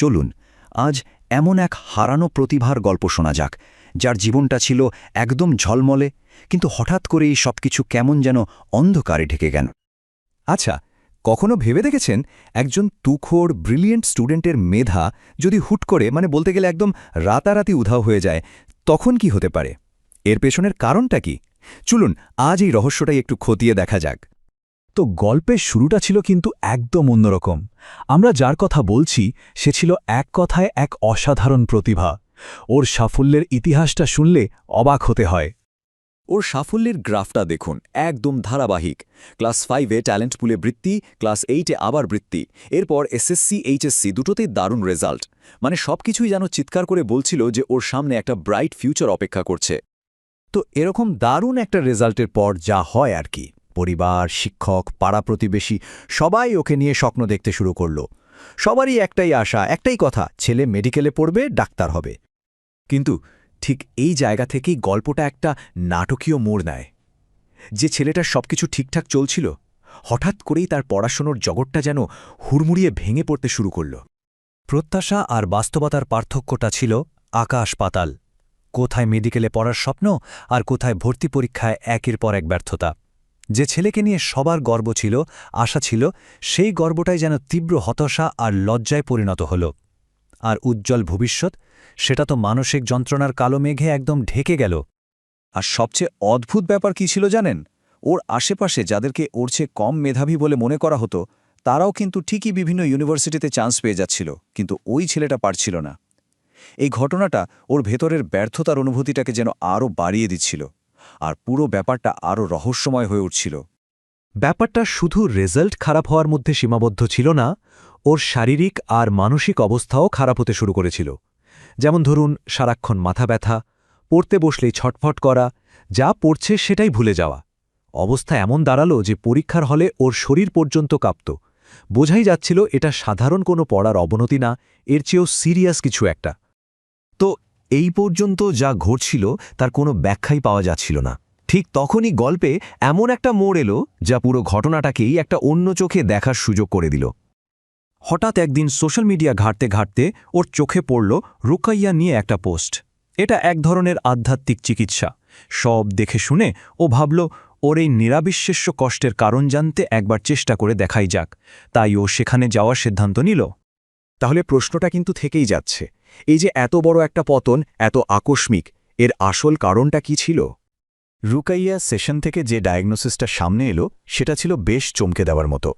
চলুন, আজ এমন এক হারানো প্রতিভার গল্প শোনা যাক, যার জীবনটা ছিল একদম ঝলমলে, কিন্তু হঠাৎ করেই সবকিছু কেমন যেন অন্ধকারে ঢেকে গেল। আচ্ছা কখনো ভেবে দেখেছেন একজন তুখোর ব্রিলিয়েন্ট স্টুডেন্টের মেধা যদি হুট করে মানে বলতে গেলে একদম রাতারাতি উধাও হয়ে যায়, তখন কি হতে পারে? এর পেছনের কারণটা কি? চলুন, আজ এই রহস্যটাই একটু খতিয়ে দেখা যাক। তো গল্পের শুরুটা ছিল কিন্তু একদম অন্যরকম। আমরা যার কথা বলছি, সে ছিল এক কথায় এক অসাধারণ প্রতিভা। ওর সাফল্যের ইতিহাসটা শুনলে অবাক হতে হয়। ওর সাফল্যের গ্রাফটা দেখুন, একদম ধারাবাহিক। ক্লাস ফাইভে ট্যালেন্ট পুলে বৃত্তি, ক্লাস এইটে আবার বৃত্তি। এরপর এসএসসি এইচএসসি দুটোতেই দারুণ রেজাল্ট। মানে সবকিছুই যেন চিৎকার করে বলছিল যে ওর সামনে একটা ব্রাইট ফিউচার অপেক্ষা করছে। তো এরকম দারুণ একটা রেজাল্টের পর যা হয় আর কি। পরিবার, শিক্ষক, পাড়া প্রতিবেশী সবাই ওকে নিয়ে স্বপ্ন দেখতে শুরু করল। সবারই একটাই আশা, একটাই কথা, ছেলে মেডিকেলে পড়বে, ডাক্তার হবে। কিন্তু ঠিক এই জায়গা থেকেই গল্পটা একটা নাটকীয় মোড় নেয়। যে ছেলেটার সবকিছু ঠিকঠাক চলছিল, হঠাৎ করেই তার পড়াশোনার জগৎটা যেন হুড়মুড়িয়ে ভেঙে পড়তে শুরু করল। প্রত্যাশা আর বাস্তবতার পার্থক্যটা ছিল আকাশ পাতাল। কোথায় মেডিকেলে পড়ার স্বপ্ন আর কোথায় ভর্তি পরীক্ষায় একের পর এক ব্যর্থতা। যে ছেলেকে নিয়ে সবার গর্ব ছিল, আশা ছিল, সেই গর্বটাই যেন তীব্র হতাশা আর লজ্জায় পরিণত হল। আর উজ্জ্বল ভবিষ্যৎ, সেটা তো মানসিক যন্ত্রণার কালো মেঘে একদম ঢেকে গেল। আর সবচেয়ে অদ্ভুত ব্যাপার কি ছিল জানেন? ওর আশেপাশে যাদেরকে ওর চেয়ে কম মেধাবী বলে মনে করা হতো, তারাও কিন্তু ঠিকই বিভিন্ন ইউনিভার্সিটিতে চান্স পেয়ে যাচ্ছিল, কিন্তু ওই ছেলেটা পারছিল না। এই ঘটনাটা ওর ভেতরের ব্যর্থতার অনুভূতিটাকে যেন আরও বাড়িয়ে দিচ্ছিল। আর পুরো ব্যাপারটা আরও রহস্যময় হয়ে উঠছিল। ব্যাপারটা শুধু রেজাল্ট খারাপ হওয়ার মধ্যে সীমাবদ্ধ ছিল না, ওর শারীরিক আর মানসিক অবস্থাও খারাপ হতে শুরু করেছিল। যেমন ধরুন, সারাক্ষণ মাথা ব্যথা, পড়তে বসলেই ছটফট করা, যা পড়ছে সেটাই ভুলে যাওয়া। অবস্থা এমন দাঁড়াল যে পরীক্ষার হলে ওর শরীর পর্যন্ত কাঁপত। বোঝাই যাচ্ছিল এটা সাধারণ কোনো পড়ার অবনতি না, এর চেয়েও সিরিয়াস কিছু একটা। তো এই পর্যন্ত যা ঘটছিল তার কোনো ব্যাখ্যাই পাওয়া যাচ্ছিল না। ঠিক তখনই গল্পে এমন একটা মোড় এলো যা পুরো ঘটনাটাকেই একটা অন্য চোখে দেখার সুযোগ করে দিল। হঠাৎ একদিন সোশ্যাল মিডিয়া ঘাঁটতে ঘাঁটতে ওর চোখে পড়ল রুকাইয়া নিয়ে একটা পোস্ট। এটা এক ধরনের আধ্যাত্মিক চিকিৎসা। সব দেখে শুনে ও ভাবল, ওর এই নিরাবিশ্বেষ্য কষ্টের কারণ জানতে একবার চেষ্টা করে দেখাই যাক। তাই ও সেখানে যাওয়ার সিদ্ধান্ত নিল। তাহলে প্রশ্নটা কিন্তু থেকেই যাচ্ছে। এই যে এত বড় একটা পতন, এত আকস্মিক, এর আসল কারণটা কি ছিল? রুকাইয়া সেশন থেকে যে ডায়াগনোসিসটা সামনে এলো, সেটা ছিল বেশ চমকে দেওয়ার মতো।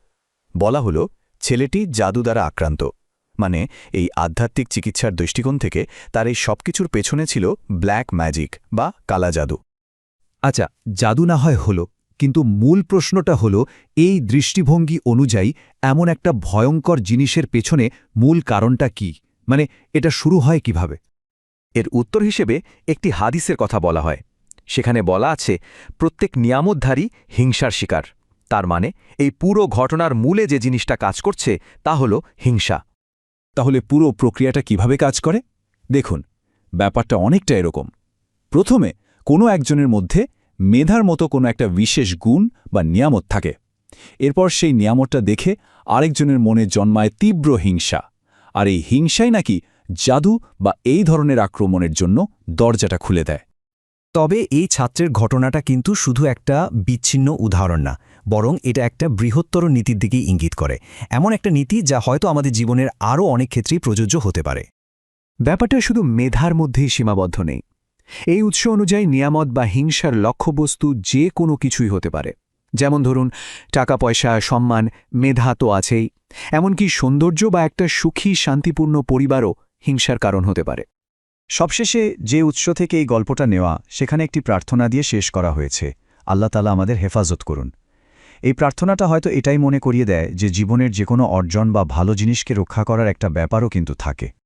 বলা হলো, ছেলেটি জাদু দ্বারা আক্রান্ত। মানে এই আধ্যাত্মিক চিকিৎসার দৃষ্টিকোণ থেকে তার এই সবকিছুর পেছনে ছিল ব্ল্যাক ম্যাজিক বা কালা জাদু। আচ্ছা জাদু না হয় হলো, কিন্তু মূল প্রশ্নটা হলো, এই দৃষ্টিভঙ্গি অনুযায়ী এমন একটা ভয়ঙ্কর জিনিসের পেছনে মূল কারণটা কি? মানে এটা শুরু হয় কীভাবে? এর উত্তর হিসেবে একটি হাদিসের কথা বলা হয়। সেখানে বলা আছে, প্রত্যেক নিয়ামতধারী হিংসার শিকার। তার মানে এই পুরো ঘটনার মূলে যে জিনিসটা কাজ করছে, তা হল হিংসা। তাহলে পুরো প্রক্রিয়াটা কীভাবে কাজ করে? দেখুন, ব্যাপারটা অনেকটা এরকম। প্রথমে, কোনো একজনের মধ্যে মেধার মতো কোনো একটা বিশেষ গুণ বা নিয়ামত থাকে। এরপর সেই নিয়ামতটা দেখে আরেকজনের মনে জন্মায় তীব্র হিংসা। আর এই হিংসাই নাকি জাদু বা এই ধরনের আক্রমণের জন্য দরজাটা খুলে দেয়। তবে এই ছাত্রের ঘটনাটা কিন্তু শুধু একটা বিচ্ছিন্ন উদাহরণ না, বরং এটা একটা বৃহত্তর নীতির দিকেই ইঙ্গিত করে। এমন একটা নীতি যা হয়তো আমাদের জীবনের আরও অনেক ক্ষেত্রেই প্রযোজ্য হতে পারে। ব্যাপারটা শুধু মেধার মধ্যেই সীমাবদ্ধ নেই। এই উৎস অনুযায়ী নিয়ামত বা হিংসার লক্ষ্যবস্তু যে কোনো কিছুই হতে পারে। যেমন ধরুন, টাকা, পয়সা, সম্মান, মেধা তো আছেই। এমনকি সৌন্দর্য বা একটা সুখী, শান্তিপূর্ণ পরিবারও হিংসার কারণ হতে পারে। সবশেষে যে উৎস থেকে এই গল্পটা নেওয়া, সেখানে একটি প্রার্থনা দিয়ে শেষ করা হয়েছে। আল্লাহ তালা আমাদের হেফাজত করুন। এই প্রার্থনাটা হয়তো এটাই মনে করিয়ে দেয় যে জীবনের যে কোনো অর্জন বা ভালো জিনিসকে রক্ষা করার একটা ব্যাপারও কিন্তু থাকে।